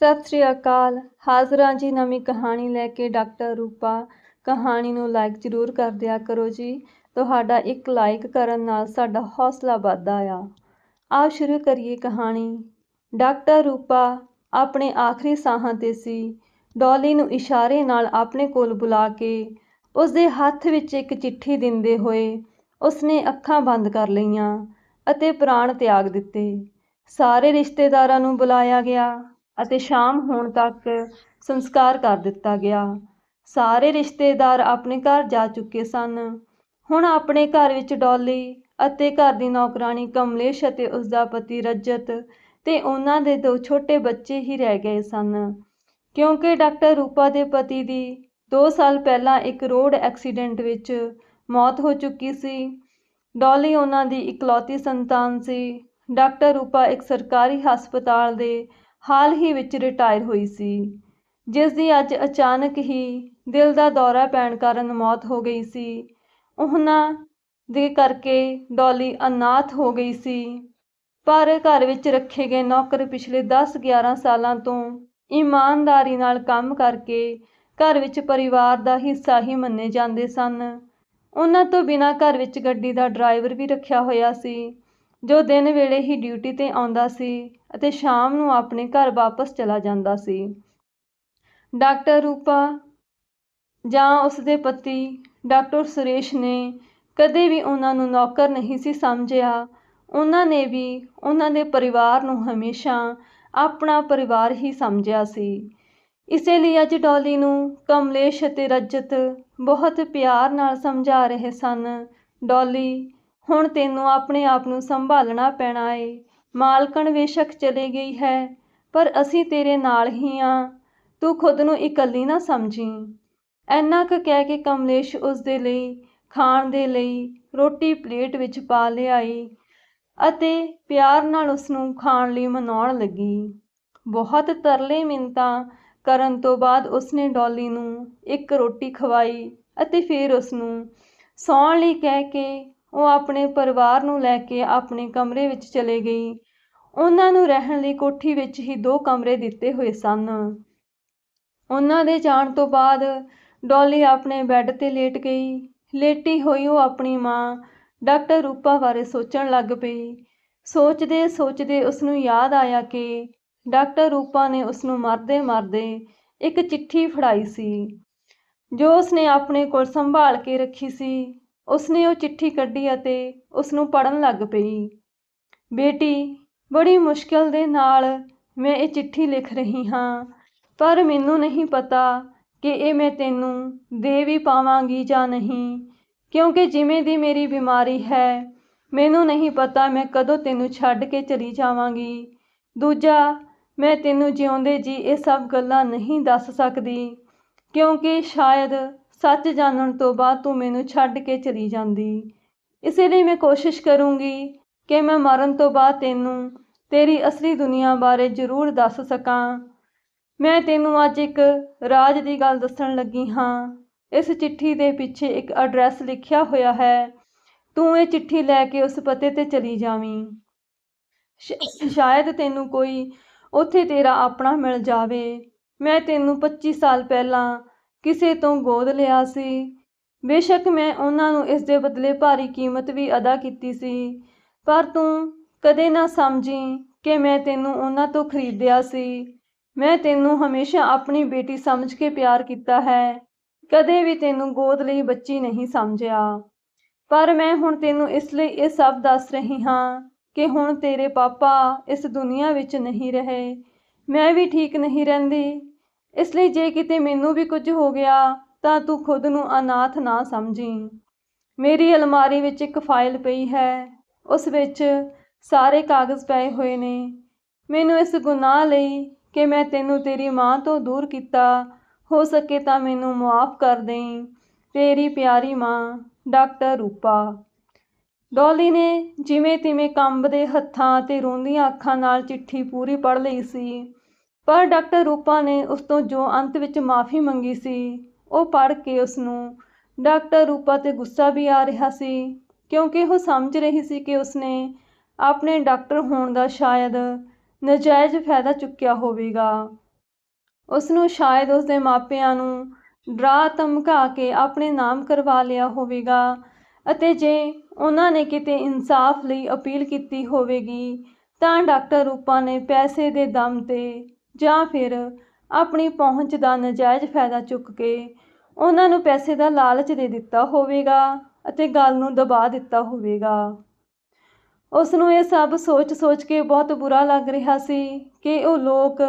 ਸਤਿ ਸ੍ਰੀ ਅਕਾਲ। ਹਾਜ਼ਰ ਹਾਂ ਜੀ ਨਵੀਂ ਕਹਾਣੀ ਲੈ ਕੇ ਡਾਕਟਰ ਰੂਪਾ। ਕਹਾਣੀ ਨੂੰ ਲਾਈਕ ਜ਼ਰੂਰ ਕਰ ਦਿਆ ਕਰੋ ਜੀ। ਤੁਹਾਡਾ ਇੱਕ ਲਾਈਕ ਕਰਨ ਨਾਲ ਸਾਡਾ ਹੌਸਲਾ ਵੱਧਦਾ ਆ। ਆਓ ਸ਼ੁਰੂ ਕਰੀਏ ਕਹਾਣੀ। ਡਾਕਟਰ ਰੂਪਾ ਆਪਣੇ ਆਖਰੀ ਸਾਹਾਂ 'ਤੇ ਸੀ। ਡੌਲੀ ਨੂੰ ਇਸ਼ਾਰੇ ਨਾਲ ਆਪਣੇ ਕੋਲ ਬੁਲਾ ਕੇ ਉਸ ਦੇ ਹੱਥ ਵਿੱਚ ਇੱਕ ਚਿੱਠੀ ਦਿੰਦੇ ਹੋਏ ਉਸਨੇ ਅੱਖਾਂ ਬੰਦ ਕਰ ਲਈਆਂ ਅਤੇ ਪ੍ਰਾਣ ਤਿਆਗ ਦਿੱਤੇ। ਸਾਰੇ ਰਿਸ਼ਤੇਦਾਰਾਂ ਨੂੰ ਬੁਲਾਇਆ ਗਿਆ। ਅਤੇ ਸ਼ਾਮ ਹੋਣ ਤੱਕ ਸੰਸਕਾਰ ਕਰ ਦਿੱਤਾ ਗਿਆ। ਸਾਰੇ ਰਿਸ਼ਤੇਦਾਰ ਆਪਣੇ ਘਰ ਜਾ ਚੁੱਕੇ ਸਨ। ਹੁਣ ਆਪਣੇ ਘਰ ਵਿੱਚ ਡੋਲੀ ਅਤੇ ਘਰ ਦੀ ਨੌਕਰਾਨੀ ਕਮਲੇਸ਼ ਅਤੇ ਉਸ ਦਾ ਪਤੀ ਰਜਤ ਤੇ ਉਹਨਾਂ ਦੇ ਦੋ ਛੋਟੇ ਬੱਚੇ ਹੀ ਰਹਿ ਗਏ ਸਨ। ਕਿਉਂਕਿ ਡਾਕਟਰ ਰੂਪਾ ਦੇ ਪਤੀ ਦੀ 2 ਸਾਲ ਪਹਿਲਾਂ ਇੱਕ ਰੋਡ ਐਕਸੀਡੈਂਟ ਵਿੱਚ ਮੌਤ ਹੋ ਚੁੱਕੀ ਸੀ। ਡੋਲੀ ਉਹਨਾਂ ਦੀ ਇਕਲੌਤੀ ਸੰਤਾਨ ਸੀ। ਡਾਕਟਰ ਰੂਪਾ ਇੱਕ ਸਰਕਾਰੀ ਹਸਪਤਾਲ ਦੇ ਹਾਲ ਹੀ ਵਿੱਚ ਰਿਟਾਇਰ ਹੋਈ ਸੀ। ਜਿਸ ਦੀ ਅੱਜ ਅਚਾਨਕ ਹੀ ਦਿਲ ਦਾ ਦੌਰਾ ਪੈਣ ਕਾਰਨ ਮੌਤ ਹੋ ਗਈ ਸੀ। ਉਹਨਾਂ ਦੇ ਕਰਕੇ ਡੌਲੀ ਅਨਾਥ ਹੋ ਗਈ ਸੀ। ਪਰ ਘਰ ਵਿੱਚ ਰੱਖੇ ਗਏ ਨੌਕਰ ਪਿਛਲੇ 10-11 ਸਾਲਾਂ ਤੋਂ ਇਮਾਨਦਾਰੀ ਨਾਲ ਕੰਮ ਕਰਕੇ ਘਰ ਵਿੱਚ ਪਰਿਵਾਰ ਦਾ ਹਿੱਸਾ ਹੀ ਮੰਨੇ ਜਾਂਦੇ ਸਨ। ਉਹਨਾਂ ਤੋਂ ਬਿਨਾਂ ਘਰ ਵਿੱਚ ਗੱਡੀ ਦਾ ਡਰਾਈਵਰ ਵੀ ਰੱਖਿਆ ਹੋਇਆ ਸੀ, ਜੋ ਦਿਨ ਵੇਲੇ ਹੀ ਡਿਊਟੀ ਤੇ ਆਉਂਦਾ ਸੀ। ਅਤੇ ਸ਼ਾਮ ਨੂੰ ਆਪਣੇ ਘਰ ਵਾਪਸ ਚਲਾ ਜਾਂਦਾ ਸੀ। ਡਾਕਟਰ ਰੂਪਾ ਜਾਂ ਉਸ ਦੇ ਪਤੀ ਡਾਕਟਰ ਸੁਰੇਸ਼ ਨੇ ਕਦੇ ਵੀ ਉਹਨਾਂ ਨੂੰ ਨੌਕਰ ਨਹੀਂ ਸੀ ਸਮਝਿਆ। ਉਹਨਾਂ ਨੇ ਵੀ ਉਹਨਾਂ ਦੇ ਪਰਿਵਾਰ ਨੂੰ ਹਮੇਸ਼ਾ ਆਪਣਾ ਪਰਿਵਾਰ ਹੀ ਸਮਝਿਆ ਸੀ। ਇਸੇ ਲਈ ਅੱਜ ਡੋਲੀ ਨੂੰ ਕਮਲੇਸ਼ ਅਤੇ ਰਜਤ ਬਹੁਤ ਪਿਆਰ ਨਾਲ ਸਮਝਾ ਰਹੇ ਸਨ। ਡੋਲੀ, ਹੁਣ ਤੈਨੂੰ ਆਪਣੇ ਆਪ ਨੂੰ ਸੰਭਾਲਣਾ ਪੈਣਾ ਏ। ਮਾਲਕਣ ਬੇਸ਼ੱਕ ਚਲੇ ਗਈ ਹੈ, ਪਰ ਅਸੀਂ ਤੇਰੇ ਨਾਲ ਹੀ ਆ। ਤੂੰ ਖੁਦ ਨੂੰ ਇਕੱਲੀ ਨਾ ਸਮਝੀ। ਐਨਾ ਕੁ ਕਹਿ ਕੇ ਕਮਲੇਸ਼ ਉਸ ਦੇ ਲਈ, ਖਾਣ ਦੇ ਲਈ ਰੋਟੀ ਪਲੇਟ ਵਿੱਚ ਪਾ ਲਿਆਈ ਅਤੇ ਪਿਆਰ ਨਾਲ ਉਸ ਨੂੰ ਖਾਣ ਲਈ ਮਨਾਉਣ ਲੱਗੀ। ਬਹੁਤ ਤਰਲੇ ਮਿੰਤਾਂ ਕਰਨ ਤੋਂ ਬਾਅਦ ਉਸਨੇ ਡੋਲੀ ਨੂੰ ਇੱਕ ਰੋਟੀ ਖਵਾਈ ਅਤੇ ਫਿਰ ਉਸ ਨੂੰ ਸੌਣ ਲਈ ਕਹਿ ਕੇ ਉਹ ਆਪਣੇ ਪਰਿਵਾਰ ਨੂੰ ਲੈ ਕੇ ਆਪਣੇ ਕਮਰੇ ਵਿੱਚ ਚਲੇ ਗਈ। ਉਹਨਾਂ ਨੂੰ ਰਹਿਣ ਲਈ ਕੋਠੀ ਵਿੱਚ ਹੀ ਦੋ ਕਮਰੇ ਦਿੱਤੇ ਹੋਏ ਸਨ। ਉਹਨਾਂ ਦੇ ਜਾਣ ਤੋਂ ਬਾਅਦ ਡੋਲੀ ਆਪਣੇ ਬੈੱਡ ਤੇ ਲੇਟ ਗਈ। ਲੇਟੀ ਹੋਈ ਉਹ ਆਪਣੀ ਮਾਂ ਡਾਕਟਰ ਰੂਪਾ ਬਾਰੇ ਸੋਚਣ ਲੱਗ ਪਈ। ਸੋਚਦੇ ਸੋਚਦੇ ਉਸ ਨੂੰ ਯਾਦ ਆਇਆ ਕਿ ਡਾਕਟਰ ਰੂਪਾ ਨੇ ਉਸ ਨੂੰ ਮਰਦੇ ਮਰਦੇ ਇੱਕ ਚਿੱਠੀ ਫੜਾਈ ਸੀ। ਜੋ ਉਸਨੇ ਆਪਣੇ ਕੋਲ ਸੰਭਾਲ ਕੇ ਰੱਖੀ ਸੀ, ਉਸਨੇ ਉਹ ਚਿੱਠੀ ਕੱਢੀ ਅਤੇ ਉਸ ਨੂੰ ਪੜਨ ਲੱਗ ਪਈ। ਬੇਟੀ ਬੜੀ ਮੁਸ਼ਕਲ ਦੇ ਨਾਲ ਮੈਂ ਇਹ ਚਿੱਠੀ ਲਿਖ ਰਹੀ ਹਾਂ। ਪਰ ਮੈਨੂੰ ਨਹੀਂ ਪਤਾ ਕਿ ਇਹ ਮੈਂ ਤੈਨੂੰ ਦੇ ਵੀ ਪਾਵਾਂਗੀ ਜਾਂ ਨਹੀਂ। ਕਿਉਂਕਿ ਜਿਵੇਂ ਦੀ ਮੇਰੀ ਬਿਮਾਰੀ ਹੈ, ਮੈਨੂੰ ਨਹੀਂ ਪਤਾ ਮੈਂ ਕਦੋਂ ਤੈਨੂੰ ਛੱਡ ਕੇ ਚਲੀ ਜਾਵਾਂਗੀ। ਦੂਜਾ, ਮੈਂ ਤੈਨੂੰ ਜਿਉਂਦੇ ਜੀ ਇਹ ਸਭ ਗੱਲਾਂ ਨਹੀਂ ਦੱਸ ਸਕਦੀ, ਕਿਉਂਕਿ ਸ਼ਾਇਦ ਸੱਚ ਜਾਣਨ ਤੋਂ ਬਾਅਦ ਤੂੰ ਮੈਨੂੰ ਛੱਡ ਕੇ ਚਲੀ ਜਾਂਦੀ। ਇਸੇ ਲਈ ਮੈਂ ਕੋਸ਼ਿਸ਼ ਕਰੂੰਗੀ ਕਿ ਮੈਂ ਮਰਨ ਤੋਂ ਬਾਅਦ ਤੈਨੂੰ ਤੇਰੀ ਅਸਲੀ ਦੁਨੀਆ ਬਾਰੇ ਜ਼ਰੂਰ ਦੱਸ ਸਕਾਂ। ਮੈਂ ਤੈਨੂੰ ਅੱਜ ਇੱਕ ਰਾਜ ਦੀ ਗੱਲ ਦੱਸਣ ਲੱਗੀ ਹਾਂ। ਇਸ ਚਿੱਠੀ ਦੇ ਪਿੱਛੇ ਇੱਕ ਐਡਰੈਸ ਲਿਖਿਆ ਹੋਇਆ ਹੈ। ਤੂੰ ਇਹ ਚਿੱਠੀ ਲੈ ਕੇ ਉਸ ਪਤੇ ਤੇ ਚਲੀ ਜਾਵੀਂ। ਸ਼ਾਇਦ ਤੈਨੂੰ ਕੋਈ ਉੱਥੇ ਤੇਰਾ ਆਪਣਾ ਮਿਲ ਜਾਵੇ। ਮੈਂ ਤੈਨੂੰ 25 ਸਾਲ ਪਹਿਲਾਂ ਕਿਸੇ ਤੋਂ ਗੋਦ ਲਿਆ ਸੀ। ਬੇਸ਼ੱਕ ਮੈਂ ਉਹਨਾਂ ਨੂੰ ਇਸ ਦੇ ਬਦਲੇ ਭਾਰੀ ਕੀਮਤ ਵੀ ਅਦਾ ਕੀਤੀ ਸੀ। ਪਰ ਤੂੰ ਕਦੇ ਨਾ ਸਮਝੀ ਕਿ ਮੈਂ ਤੈਨੂੰ ਉਹਨਾਂ ਤੋਂ ਖਰੀਦਿਆ ਸੀ। ਮੈਂ ਤੈਨੂੰ ਹਮੇਸ਼ਾ ਆਪਣੀ ਬੇਟੀ ਸਮਝ ਕੇ ਪਿਆਰ ਕੀਤਾ ਹੈ। ਕਦੇ ਵੀ ਤੈਨੂੰ ਗੋਦ ਲਈ ਬੱਚੀ ਨਹੀਂ ਸਮਝਿਆ। ਪਰ ਮੈਂ ਹੁਣ ਤੈਨੂੰ ਇਸ ਲਈ ਇਹ ਸਭ ਦੱਸ ਰਹੀ ਹਾਂ ਕਿ ਹੁਣ ਤੇਰੇ ਪਾਪਾ ਇਸ ਦੁਨੀਆ ਵਿੱਚ ਨਹੀਂ ਰਹੇ। ਮੈਂ ਵੀ ਠੀਕ ਨਹੀਂ ਰਹਿੰਦੀ। ਇਸ ਲਈ ਜੇ ਕਿਤੇ ਮੈਨੂੰ ਵੀ ਕੁਝ ਹੋ ਗਿਆ ਤਾਂ ਤੂੰ ਖੁਦ ਨੂੰ ਅਨਾਥ ਨਾ ਸਮਝੀ। ਮੇਰੀ ਅਲਮਾਰੀ ਵਿੱਚ ਇੱਕ ਫਾਈਲ ਪਈ ਹੈ। ਉਸ ਵਿੱਚ ਸਾਰੇ ਕਾਗਜ਼ ਪਏ ਹੋਏ ਨੇ। ਮੈਨੂੰ ਇਸ ਗੁਨਾਹ ਲਈ ਕਿ ਮੈਂ ਤੈਨੂੰ ਤੇਰੀ ਮਾਂ ਤੋਂ ਦੂਰ ਕੀਤਾ, ਹੋ ਸਕੇ ਤਾਂ ਮੈਨੂੰ ਮਾਫ ਕਰ ਦੇਈਂ। ਤੇਰੀ ਪਿਆਰੀ ਮਾਂ, ਡਾਕਟਰ ਰੂਪਾ। ਡੋਲੀ ਨੇ ਜਿਵੇਂ ਤਿਵੇਂ ਕੰਬਦੇ ਹੱਥਾਂ ਤੇ ਰੋਂਦੀਆਂ ਅੱਖਾਂ ਨਾਲ ਚਿੱਠੀ ਪੂਰੀ ਪੜ੍ਹ ਲਈ ਸੀ। ਪਰ ਡਾਕਟਰ ਰੂਪਾ ਨੇ ਉਸ ਤੋਂ ਜੋ ਅੰਤ ਵਿੱਚ ਮਾਫੀ ਮੰਗੀ ਸੀ, ਉਹ ਪੜ੍ਹ ਕੇ ਉਸ ਨੂੰ ਡਾਕਟਰ ਰੂਪਾ ਤੇ ਗੁੱਸਾ ਵੀ ਆ ਰਿਹਾ ਸੀ। ਕਿਉਂਕਿ ਉਹ ਸਮਝ ਰਹੀ ਸੀ ਕਿ ਉਸਨੇ ਆਪਣੇ ਡਾਕਟਰ ਹੋਣ ਦਾ ਸ਼ਾਇਦ ਨਜਾਇਜ਼ ਫਾਇਦਾ ਚੁੱਕਿਆ ਹੋਵੇਗਾ। ਉਸ ਨੂੰ ਸ਼ਾਇਦ ਉਸ ਦੇ ਮਾਪਿਆਂ ਨੂੰ ਡਰਾ ਧਮਕਾ ਕੇ ਆਪਣੇ ਨਾਮ ਕਰਵਾ ਲਿਆ ਹੋਵੇਗਾ ਅਤੇ ਜੇ ਉਹਨਾਂ ਨੇ ਕਿਤੇ ਇਨਸਾਫ ਲਈ ਅਪੀਲ ਕੀਤੀ ਹੋਵੇਗੀ, ਤਾਂ ਡਾਕਟਰ ਰੂਪਾ ਨੇ ਪੈਸੇ ਦੇ ਦਮ 'ਤੇ ਜਾਂ ਫਿਰ ਆਪਣੀ ਪਹੁੰਚ ਦਾ ਨਜਾਇਜ਼ ਫਾਇਦਾ ਚੁੱਕ ਕੇ ਉਹਨਾਂ ਨੂੰ ਪੈਸੇ ਦਾ ਲਾਲਚ ਦੇ ਦਿੱਤਾ ਹੋਵੇਗਾ। ਅਤੇ ਗੱਲ ਨੂੰ ਦਬਾ ਦਿੱਤਾ ਹੋਵੇਗਾ। ਉਸ ਨੂੰ ਇਹ ਸਭ ਸੋਚ-ਸੋਚ ਕੇ ਬਹੁਤ ਬੁਰਾ ਲੱਗ ਰਿਹਾ ਸੀ ਕਿ ਉਹ ਲੋਕ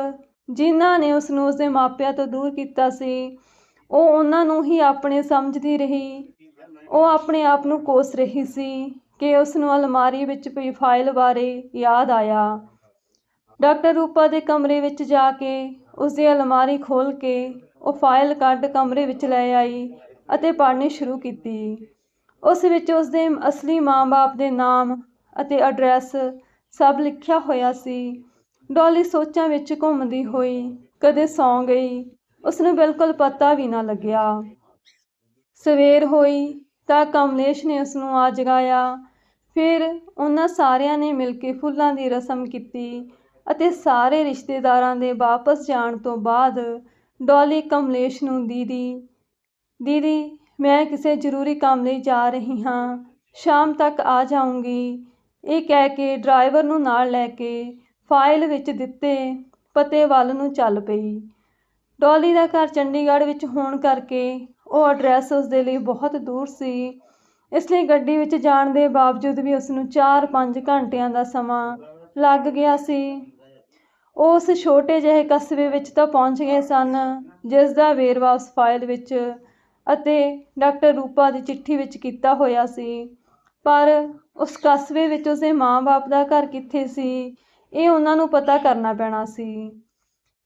ਜਿਨ੍ਹਾਂ ਨੇ ਉਸ ਨੂੰ ਉਸਦੇ ਮਾਪਿਆਂ ਤੋਂ ਦੂਰ ਕੀਤਾ ਸੀ, ਉਹ ਉਹਨਾਂ ਨੂੰ ਹੀ ਆਪਣੇ ਸਮਝਦੀ ਰਹੀ। ਉਹ ਆਪਣੇ ਆਪ ਨੂੰ ਕੋਸ ਰਹੀ ਸੀ ਕਿ ਉਸ ਨੂੰ ਅਲਮਾਰੀ ਵਿੱਚ ਪਈ ਫਾਈਲ ਬਾਰੇ ਯਾਦ ਆਇਆ। ਡਾਕਟਰ ਰੂਪਾ ਦੇ ਕਮਰੇ ਵਿੱਚ ਜਾ ਕੇ ਉਸ ਦੀ ਅਲਮਾਰੀ ਖੋਲ ਕੇ ਉਹ ਫਾਈਲ ਕੱਢ ਕਮਰੇ ਵਿੱਚ ਲੈ ਆਈ ਅਤੇ ਪੜ੍ਹਨੀ ਸ਼ੁਰੂ ਕੀਤੀ। ਉਸ ਵਿੱਚ ਉਸ ਦੇ ਅਸਲੀ ਮਾਂ-ਬਾਪ ਦੇ ਨਾਮ ਅਤੇ ਐਡਰੈਸ ਸਭ ਲਿਖਿਆ ਹੋਇਆ ਸੀ। ਡੋਲੀ ਸੋਚਾਂ ਵਿੱਚ ਘੁੰਮਦੀ ਹੋਈ ਕਦੇ ਸੌਂ ਗਈ। ਉਸ ਨੂੰ ਬਿਲਕੁਲ ਪਤਾ ਵੀ ਨਾ ਲੱਗਿਆ। ਸਵੇਰ ਹੋਈ ਤਾਂ ਕਮਲੇਸ਼ ਨੇ ਉਸ ਨੂੰ ਆ ਜਗਾਇਆ। ਫਿਰ ਉਹਨਾਂ ਸਾਰਿਆਂ ਨੇ ਮਿਲ ਕੇ ਫੁੱਲਾਂ ਦੀ ਰਸਮ ਕੀਤੀ ਅਤੇ ਸਾਰੇ ਰਿਸ਼ਤੇਦਾਰਾਂ ਦੇ ਵਾਪਸ ਜਾਣ ਤੋਂ ਬਾਅਦ ਡੋਲੀ ਕਮਲੇਸ਼ ਨੂੰ ਦੀਦੀ ਦੀਦੀ ਮੈਂ ਕਿਸੇ ਜ਼ਰੂਰੀ ਕੰਮ ਲਈ ਜਾ ਰਹੀ ਹਾਂ। ਸ਼ਾਮ ਤੱਕ ਆ ਜਾਊਂਗੀ। ਇਹ ਕਹਿ ਕੇ ਡਰਾਈਵਰ ਨੂੰ ਨਾਲ ਲੈ ਕੇ ਫਾਈਲ ਵਿੱਚ ਦਿੱਤੇ ਪਤੇ ਵੱਲ ਨੂੰ ਚੱਲ ਪਈ। ਡੋਲੀ ਦਾ ਘਰ ਚੰਡੀਗੜ੍ਹ ਵਿੱਚ ਹੋਣ ਕਰਕੇ ਉਹ ਐਡਰੈਸ ਉਸ ਦੇ ਲਈ ਬਹੁਤ ਦੂਰ ਸੀ। ਇਸ ਲਈ ਗੱਡੀ ਵਿੱਚ ਜਾਣ ਦੇ ਬਾਵਜੂਦ ਵੀ ਉਸ ਨੂੰ 4-5 ਘੰਟਿਆਂ ਦਾ ਸਮਾਂ ਲੱਗ ਗਿਆ ਸੀ। ਉਹ ਉਸ ਛੋਟੇ ਜਿਹੇ ਕਸਬੇ ਵਿੱਚ ਤਾਂ ਪਹੁੰਚ ਗਏ ਸਨ, ਜਿਸ ਦਾ ਵੇਰਵਾ ਉਸ ਫਾਈਲ ਵਿੱਚ ਅਤੇ ਡਾਕਟਰ ਰੂਪਾ ਦੀ ਚਿੱਠੀ ਵਿੱਚ ਕੀਤਾ ਹੋਇਆ ਸੀ। ਪਰ ਉਸ ਕਸਬੇ ਵਿੱਚ ਉਸਦੇ ਮਾਂ-ਬਾਪ ਦਾ ਘਰ ਕਿੱਥੇ ਸੀ, ਇਹ ਉਹਨਾਂ ਨੂੰ ਪਤਾ ਕਰਨਾ ਪੈਣਾ ਸੀ।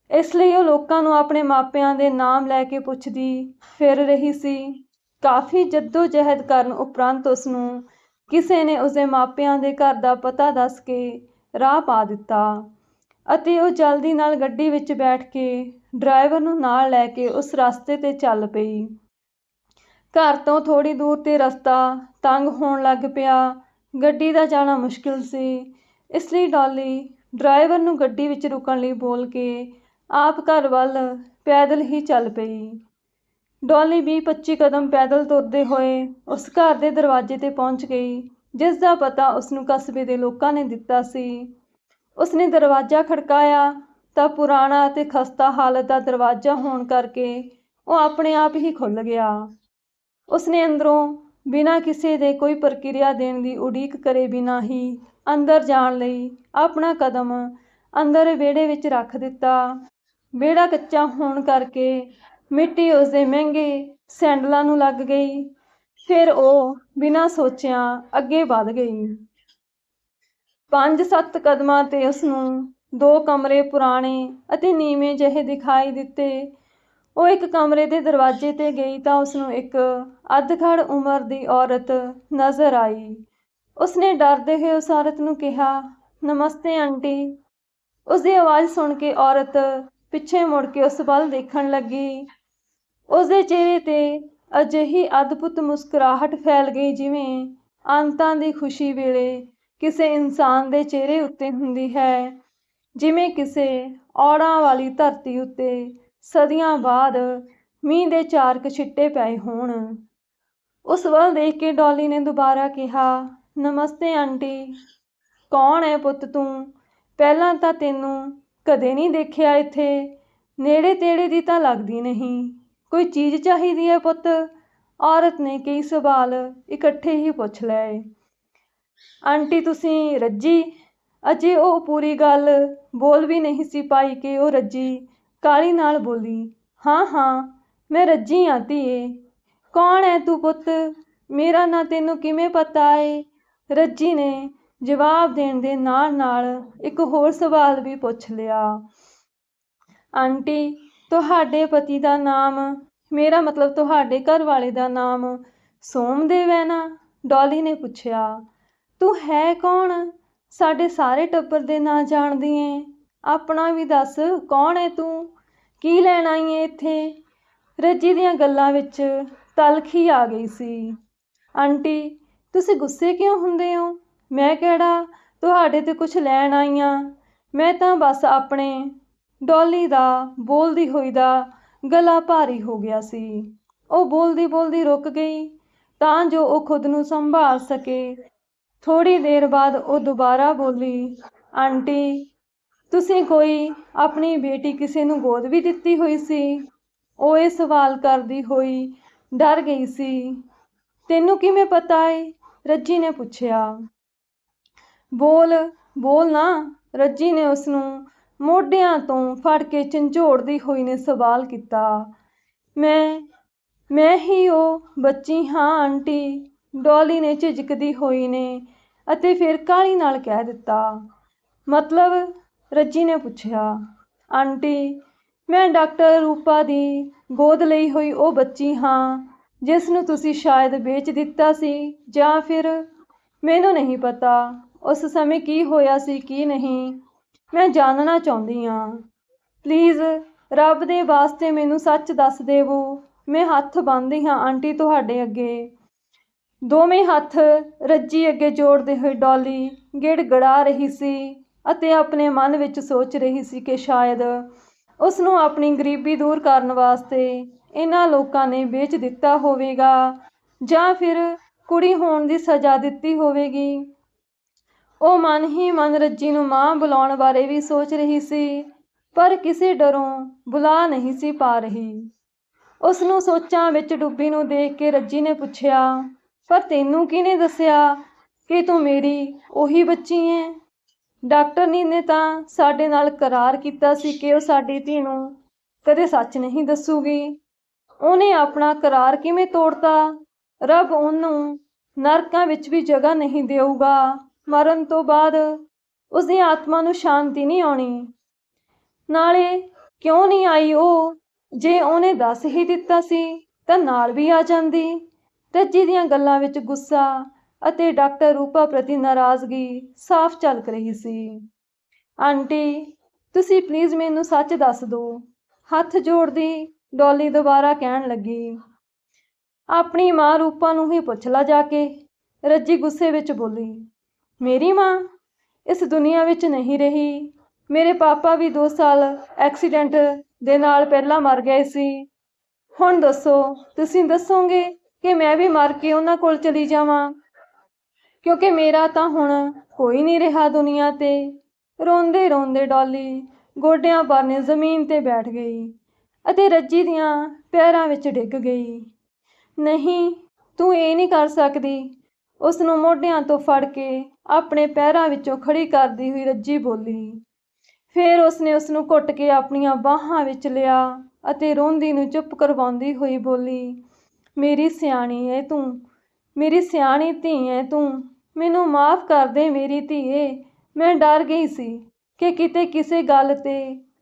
ਇਸ ਲਈ ਉਹ ਲੋਕਾਂ ਨੂੰ ਆਪਣੇ ਮਾਪਿਆਂ ਦੇ ਨਾਮ ਲੈ ਕੇ ਪੁੱਛਦੀ ਫਿਰ ਰਹੀ ਸੀ, ਕਾਫੀ ਜਹਿਦ ਕਰਨ ਉਪਰੰਤ ਉਸ ਨੂੰ ਕਿਸੇ ਨੇ ਉਸਦੇ ਮਾਪਿਆਂ ਦੇ ਘਰ ਦਾ ਪਤਾ ਦੱਸ ਕੇ ਰਾਹ ਪਾ ਦਿੱਤਾ ਅਤੇ ਉਹ ਜਲਦੀ ਨਾਲ ਗੱਡੀ ਵਿੱਚ ਬੈਠ ਕੇ ਡਰਾਈਵਰ ਨੂੰ ਨਾਲ ਲੈ ਕੇ ਉਸ ਰਸਤੇ 'ਤੇ ਚੱਲ ਪਈ। ਘਰ ਤੋਂ ਥੋੜ੍ਹੀ ਦੂਰ 'ਤੇ ਰਸਤਾ ਤੰਗ ਹੋਣ ਲੱਗ ਪਿਆ। ਗੱਡੀ ਦਾ ਜਾਣਾ ਮੁਸ਼ਕਿਲ ਸੀ। ਇਸ ਲਈ ਡੋਲੀ ਡਰਾਈਵਰ ਨੂੰ ਗੱਡੀ ਵਿੱਚ ਰੁਕਣ ਲਈ ਬੋਲ ਕੇ ਆਪ ਘਰ ਵੱਲ ਪੈਦਲ ਹੀ ਚੱਲ ਪਈ। ਡੋਲੀ ਵੀਹ ਪੱਚੀ ਕਦਮ ਪੈਦਲ ਤੁਰਦੇ ਹੋਏ ਉਸ ਘਰ ਦੇ ਦਰਵਾਜ਼ੇ 'ਤੇ ਪਹੁੰਚ ਗਈ, ਜਿਸ ਦਾ ਪਤਾ ਉਸ ਨੂੰ ਕਸਬੇ ਦੇ ਲੋਕਾਂ ਨੇ ਦਿੱਤਾ ਸੀ। ਉਸ ਨੇ ਦਰਵਾਜ਼ਾ ਖੜਕਾਇਆ ਤਾਂ ਪੁਰਾਣਾ ਅਤੇ ਖਸਤਾ ਹਾਲਤ ਦਾ ਦਰਵਾਜ਼ਾ ਹੋਣ ਕਰਕੇ ਉਹ ਆਪਣੇ ਆਪ ਹੀ ਖੁੱਲ ਗਿਆ। ਉਸਨੇ ਅੰਦਰੋਂ ਬਿਨਾਂ ਕਿਸੇ ਦੇ ਕੋਈ ਪ੍ਰਕਿਰਿਆ ਦੇਣ ਦੀ ਉਡੀਕ ਕਰੇ ਬਿਨਾਂ ਹੀ ਅੰਦਰ ਜਾਣ ਲਈ ਆਪਣਾ ਕਦਮ ਅੰਦਰ ਵਿਹੜੇ ਵਿੱਚ ਰੱਖ ਦਿੱਤਾ। ਵਿਹੜਾ ਕੱਚਾ ਹੋਣ ਕਰਕੇ ਮਿੱਟੀ ਉਸਦੇ ਮਹਿੰਗੇ ਸੈਂਡਲਾਂ ਨੂੰ ਲੱਗ ਗਈ। ਫਿਰ ਉਹ ਬਿਨਾਂ ਸੋਚਿਆ ਅੱਗੇ ਵੱਧ ਗਈ। ਪੰਜ ਸੱਤ ਕਦਮਾਂ ਤੇ ਉਸ ਨੂੰ ਦੋ ਕਮਰੇ ਪੁਰਾਣੇ ਅਤੇ ਨੀਵੇਂ ਜਿਹੇ ਦਿਖਾਈ ਦਿੱਤੇ। ਉਹ ਇੱਕ ਕਮਰੇ ਦੇ ਦਰਵਾਜ਼ੇ ਤੇ ਗਈ ਤਾਂ ਉਸ ਨੂੰ ਇੱਕ ਅੱਧਖੜ ਉਮਰ ਦੀ ਔਰਤ ਨਜ਼ਰ ਆਈ। ਉਸਨੇ ਡਰਦੇ ਹੋਏ ਉਸ ਔਰਤ ਨੂੰ ਕਿਹਾ, ਨਮਸਤੇ ਆਂਟੀ। ਉਸ ਦੀ ਆਵਾਜ਼ ਸੁਣ ਕੇ ਔਰਤ ਪਿੱਛੇ ਮੁੜ ਕੇ ਉਸ ਵੱਲ ਦੇਖਣ ਲੱਗੀ। ਉਸ ਦੇ ਚਿਹਰੇ ਤੇ ਅਜਿਹੀ ਅਦਭੁਤ ਮੁਸਕਰਾਹਟ ਫੈਲ ਗਈ ਜਿਵੇਂ ਅੰਤਾਂ ਦੀ ਖੁਸ਼ੀ ਵੇਲੇ ਕਿਸੇ ਇਨਸਾਨ ਦੇ ਚਿਹਰੇ ਉੱਤੇ ਹੁੰਦੀ ਹੈ, ਜਿਵੇਂ ਕਿਸੇ ਔੜਾਂ ਵਾਲੀ ਧਰਤੀ ਉੱਤੇ ਸਦੀਆਂ ਬਾਅਦ ਮੀਂਹ ਦੇ ਚਾਰ ਕੁ ਛਿੱਟੇ ਪਏ ਹੋਣ। ਉਸ ਵੱਲ ਦੇਖ ਕੇ ਡੋਲੀ ਨੇ ਦੁਬਾਰਾ ਕਿਹਾ, ਨਮਸਤੇ ਆਂਟੀ, ਕੌਣ ਹੈ ਪੁੱਤ ਤੂੰ? ਪਹਿਲਾਂ ਤਾਂ ਤੈਨੂੰ ਕਦੇ ਨਹੀਂ ਦੇਖਿਆ ਇੱਥੇ। ਨੇੜੇ ਤੇੜੇ ਦੀ ਤਾਂ ਲੱਗਦੀ ਨਹੀਂ। ਕੋਈ ਚੀਜ਼ ਚਾਹੀਦੀ ਹੈ ਪੁੱਤ? ਔਰਤ ਨੇ ਕਈ ਸਵਾਲ ਇਕੱਠੇ ਹੀ ਪੁੱਛ ਲਏ। ਆਂਟੀ, ਤੁਸੀਂ ਰੱਜੀ? ਅਜੇ ਉਹ ਪੂਰੀ ਗੱਲ ਬੋਲ ਵੀ ਨਹੀਂ ਸੀ ਪਾਈ ਕਿ ਉਹ ਰੱਜੀ। ਕਾਹਲੀ ਨਾਲ ਬੋਲੀ, ਹਾਂ ਹਾਂ, ਮੈਂ ਰੱਜੀ ਆਂ ਧੀਏ। ਕੌਣ ਹੈ ਤੂੰ ਪੁੱਤ? ਮੇਰਾ ਨਾਂ ਤੈਨੂੰ ਕਿਵੇਂ ਪਤਾ ਏ? ਰੱਜੀ ਨੇ ਜਵਾਬ ਦੇਣ ਦੇ ਨਾਲ ਨਾਲ ਇੱਕ ਹੋਰ ਸਵਾਲ ਵੀ ਪੁੱਛ ਲਿਆ। ਆਂਟੀ, ਤੁਹਾਡੇ ਪਤੀ ਦਾ ਨਾਮ, ਮੇਰਾ ਮਤਲਬ ਤੁਹਾਡੇ ਘਰ ਵਾਲੇ ਦਾ ਨਾਮ ਸੋਮਦੇਵ ਹੈ ਨਾ? ਡੋਲੀ ਨੇ ਪੁੱਛਿਆ। ਤੂੰ ਹੈ ਕੌਣ? ਸਾਡੇ ਸਾਰੇ ਟੱਬਰ ਦੇ ਨਾਂ ਜਾਣਦੀ ਏ। ਆਪਣਾ ਵੀ ਦੱਸ, ਕੌਣ ਹੈ ਤੂੰ? ਕੀ ਲੈਣ ਆਈ ਏ ਇੱਥੇ? ਰੱਜੀ ਦੀਆਂ ਗੱਲਾਂ ਵਿੱਚ ਤਲਖੀ ਆ ਗਈ ਸੀ। ਆਂਟੀ, ਤੁਸੀਂ ਗੁੱਸੇ ਕਿਉਂ ਹੁੰਦੇ ਹੋ? ਮੈਂ ਕਿਹੜਾ? ਤੁਹਾਡੇ ਤੇ ਕੁਝ ਲੈਣ ਆਈ ਆਂ। ਮੈਂ ਤਾਂ ਬਸ ਆਪਣੇ ਡੋਲੀ ਦਾ, ਬੋਲਦੀ ਹੋਈ ਦਾ ਗਲਾ ਭਾਰੀ ਹੋ ਗਿਆ ਸੀ। ਉਹ ਬੋਲਦੀ ਬੋਲਦੀ ਰੁਕ ਗਈ, ਤਾਂ ਜੋ ਉਹ ਖੁਦ ਨੂੰ ਸੰਭਾਲ ਸਕੇ। ਥੋੜੀ ਦੇਰ ਬਾਅਦ ਉਹ ਦੁਬਾਰਾ ਬੋਲੀ, ਆਂਟੀ ਤੁਸੀਂ ਕੋਈ ਆਪਣੀ ਬੇਟੀ ਕਿਸੇ ਨੂੰ ਗੋਦ ਵੀ ਦਿੱਤੀ ਹੋਈ ਸੀ? ਉਹ ਇਹ ਸਵਾਲ ਕਰਦੀ ਹੋਈ ਡਰ ਗਈ ਸੀ। ਤੈਨੂੰ ਕਿਵੇਂ ਪਤਾ ਏ? ਰੱਜੀ ਨੇ ਪੁੱਛਿਆ। ਬੋਲ ਬੋਲ ਨਾ। ਰੱਜੀ ਨੇ ਉਸ ਨੂੰ ਮੋਢਿਆਂ ਤੋਂ ਫੜ ਕੇ ਝੰਜੋੜਦੀ ਹੋਈ ਨੇ ਸਵਾਲ ਕੀਤਾ। ਮੈਂ ਮੈਂ ਹੀ ਉਹ ਬੱਚੀ ਹਾਂ, ਆਂਟੀ। ਡੋਲੀ ਨੇ ਝਿਜਕਦੀ ਹੋਈ ਨੇ ਅਤੇ ਫਿਰ ਕਾਹਲੀ ਨਾਲ ਕਹਿ ਦਿੱਤਾ। ਮਤਲਬ ਰੱਜੀ ਨੇ ਪੁੱਛਿਆ, ਆਂਟੀ, ਮੈਂ ਡਾਕਟਰ ਰੂਪਾ ਦੀ ਗੋਦ ਲਈ ਹੋਈ ਉਹ ਬੱਚੀ ਹਾਂ, ਜਿਸ ਨੂੰ ਤੁਸੀਂ ਸ਼ਾਇਦ ਵੇਚ ਦਿੱਤਾ ਸੀ ਜਾਂ ਫਿਰ ਮੈਨੂੰ ਨਹੀਂ ਪਤਾ, ਉਸ ਸਮੇਂ ਕੀ ਹੋਇਆ ਸੀ, ਕੀ ਨਹੀਂ, ਮੈਂ ਜਾਣਨਾ ਚਾਹੁੰਦੀ ਹਾਂ। ਪਲੀਜ਼, ਰੱਬ ਦੇ ਵਾਸਤੇ ਮੈਨੂੰ ਸੱਚ ਦੱਸ ਦੇਵੋ, ਮੈਂ ਹੱਥ ਬੰਨ੍ਹਦੀ ਹਾਂ ਆਂਟੀ ਤੁਹਾਡੇ ਅੱਗੇ। ਦੋਵੇਂ ਹੱਥ ਰੱਜੀ ਅੱਗੇ ਜੋੜਦੇ ਹੋਏ ਡੌਲੀ ਗਿੜਗੜਾ ਰਹੀ ਸੀ। ਅਤੇ ਆਪਣੇ ਮਨ ਵਿੱਚ ਸੋਚ ਰਹੀ ਸੀ ਕਿ ਸ਼ਾਇਦ ਉਸ ਨੂੰ ਆਪਣੀ ਗਰੀਬੀ ਦੂਰ ਕਰਨ ਵਾਸਤੇ ਇਹਨਾਂ ਲੋਕਾਂ ਨੇ ਵੇਚ ਦਿੱਤਾ ਹੋਵੇਗਾ ਜਾਂ ਫਿਰ ਕੁੜੀ ਹੋਣ ਦੀ ਸਜ਼ਾ ਦਿੱਤੀ ਹੋਵੇਗੀ। ਉਹ ਮਨ ਹੀ ਮਨ ਰੱਜੀ ਨੂੰ ਮਾਂ ਬੁਲਾਉਣ ਬਾਰੇ ਵੀ ਸੋਚ ਰਹੀ ਸੀ, ਪਰ ਕਿਸੇ ਡਰੋਂ ਬੁਲਾ ਨਹੀਂ ਸੀ ਪਾ ਰਹੀ। ਉਸ ਨੂੰ ਸੋਚਾਂ ਵਿੱਚ ਡੁੱਬੀ ਨੂੰ ਦੇਖ ਕੇ ਰੱਜੀ ਨੇ ਪੁੱਛਿਆ, ਪਰ ਤੈਨੂੰ ਕਿਹਨੇ ਦੱਸਿਆ ਕਿ ਤੂੰ ਮੇਰੀ ਉਹੀ ਬੱਚੀ ਹੈ? ਡਾਕਟਰ ਨੀ ਨੇ ਤਾਂ ਸਾਡੇ ਨਾਲ ਕਰਾਰ ਕੀਤਾ ਸੀ ਕਿ ਉਹ ਸਾਡੀ ਧੀ ਨੂੰ ਕਦੇ ਸੱਚ ਨਹੀਂ ਦੱਸੂਗੀ। ਉਹਨੇ ਆਪਣਾ ਕਰਾਰ ਕਿਵੇਂ ਤੋੜਤਾ? ਰੱਬ ਉਹਨੂੰ ਨਰਕਾਂ ਵਿੱਚ ਵੀ ਜਗ੍ਹਾ ਨਹੀਂ ਦੇਊਗਾ। ਮਰਨ ਤੋਂ ਬਾਅਦ ਉਸਦੀ ਆਤਮਾ ਨੂੰ ਸ਼ਾਂਤੀ ਨਹੀਂ ਆਉਣੀ। ਨਾਲੇ ਕਿਉਂ ਨਹੀਂ ਆਈ ਉਹ? ਜੇ ਉਹਨੇ ਦੱਸ ਹੀ ਦਿੱਤਾ ਸੀ ਤਾਂ ਨਾਲ ਵੀ ਆ ਜਾਂਦੀ। ਰੱਜੀ ਦੀਆਂ ਗੱਲਾਂ ਵਿੱਚ ਗੁੱਸਾ ਅਤੇ ਡਾਕਟਰ ਰੂਪਾ ਪ੍ਰਤੀ ਨਾਰਾਜ਼ਗੀ ਸਾਫ਼ ਝਲਕ ਰਹੀ ਸੀ। ਆਂਟੀ, ਤੁਸੀਂ ਪਲੀਜ਼ ਮੈਨੂੰ ਸੱਚ ਦੱਸ ਦਿਓ। ਹੱਥ ਜੋੜਦੀ ਡੋਲੀ ਦੁਬਾਰਾ ਕਹਿਣ ਲੱਗੀ। ਆਪਣੀ ਮਾਂ ਰੂਪਾ ਨੂੰ ਹੀ ਪੁੱਛ ਲਾ ਜਾ ਕੇ ਰੱਜੀ ਗੁੱਸੇ ਵਿੱਚ ਬੋਲੀ, ਮੇਰੀ ਮਾਂ? ਇਸ ਦੁਨੀਆ ਵਿੱਚ ਨਹੀਂ ਰਹੀ। ਮੇਰੇ ਪਾਪਾ ਵੀ 2 ਸਾਲ ਐਕਸੀਡੈਂਟ ਦੇ ਨਾਲ ਪਹਿਲਾਂ ਮਰ ਗਏ ਸੀ। ਹੁਣ ਦੱਸੋ, ਤੁਸੀਂ ਦੱਸੋਗੇ ਕਿ ਮੈਂ ਵੀ ਮਰ ਕੇ ਉਹਨਾਂ ਕੋਲ ਚਲੀ ਜਾਵਾਂ? ਕਿਉਂਕਿ ਮੇਰਾ ਤਾਂ ਹੁਣ ਕੋਈ ਨਹੀਂ ਰਿਹਾ ਦੁਨੀਆ ਤੇ। ਰੋਂਦੇ ਰੋਂਦੇ ਡੋਲੀ ਗੋਡਿਆਂ ਪਰਨੇ ਜ਼ਮੀਨ ਤੇ ਬੈਠ ਗਈ ਅਤੇ ਰੱਜੀ ਦੀਆਂ ਪੈਰਾਂ ਵਿੱਚ ਡਿੱਗ ਗਈ। ਨਹੀਂ, ਤੂੰ ਇਹ ਨਹੀਂ ਕਰ ਸਕਦੀ। ਉਸ ਨੂੰ ਮੋਢਿਆਂ ਤੋਂ ਫੜ ਕੇ ਆਪਣੇ ਪੈਰਾਂ ਵਿੱਚੋਂ ਖੜੀ ਕਰਦੀ ਹੋਈ ਰੱਜੀ ਬੋਲੀ। ਫਿਰ ਉਸਨੇ ਉਸ ਨੂੰ ਘੁੱਟ ਕੇ ਆਪਣੀਆਂ ਬਾਹਾਂ ਵਿੱਚ ਲਿਆ ਅਤੇ ਰੋਂਦੀ ਨੂੰ ਚੁੱਪ ਕਰਵਾਉਂਦੀ ਹੋਈ ਬੋਲੀ, ਮੇਰੀ ਸਿਆਣੀ ਹੈ ਤੂੰ ਮੇਰੀ ਸਿਆਣੀ ਧੀ ਹੈ ਤੂੰ, ਮੈਨੂੰ ਮਾਫ ਕਰ ਦੇ ਮੇਰੀ ਧੀਏ। ਮੈਂ ਡਰ ਗਈ ਸੀ ਕਿ ਕਿਤੇ ਕਿਸੇ ਗੱਲ ਤੇ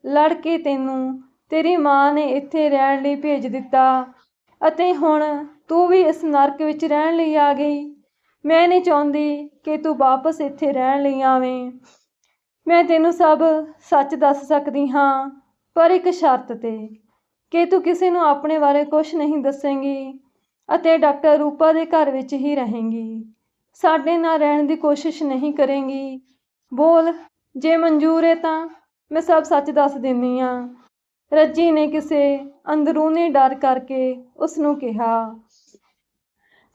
ਲੜ ਕੇ ਤੈਨੂੰ ਤੇਰੀ ਮਾਂ ਨੇ ਇੱਥੇ ਰਹਿਣ ਲਈ ਭੇਜ ਦਿੱਤਾ। ਅਤੇ ਹੁਣ ਤੂੰ ਵੀ ਇਸ ਨਰਕ ਵਿੱਚ ਰਹਿਣ ਲਈ ਆ ਗਈ। ਮੈਂ ਨਹੀਂ ਚਾਹੁੰਦੀ ਕਿ ਤੂੰ ਵਾਪਸ ਇੱਥੇ ਰਹਿਣ ਲਈ ਆਵੇਂ। ਮੈਂ ਤੈਨੂੰ ਸਭ ਸੱਚ ਦੱਸ ਸਕਦੀ ਹਾਂ, ਪਰ ਇੱਕ ਸ਼ਰਤ ਤੇ, ਕਿ ਤੂੰ ਕਿਸੇ ਨੂੰ ਆਪਣੇ ਬਾਰੇ ਕੁਝ ਨਹੀਂ ਦੱਸੇਂਗੀ। ਅਤੇ ਡਾਕਟਰ ਰੂਪਾ ਦੇ ਘਰ ਵਿੱਚ ਹੀ ਰਹੇਂਗੀ। ਸਾਡੇ ਨਾਲ ਰਹਿਣ ਦੀ ਕੋਸ਼ਿਸ਼ ਨਹੀਂ ਕਰੇਂਗੀ। ਬੋਲ, ਜੇ ਮਨਜ਼ੂਰ ਹੈ ਤਾਂ ਮੈਂ ਸਭ ਸੱਚ ਦੱਸ ਦਿੰਦੀ ਹਾਂ। ਰੱਜੀ ਨੇ ਕਿਸੇ ਅੰਦਰੂਨੀ ਡਰ ਕਰਕੇ ਉਸ ਨੂੰ ਕਿਹਾ,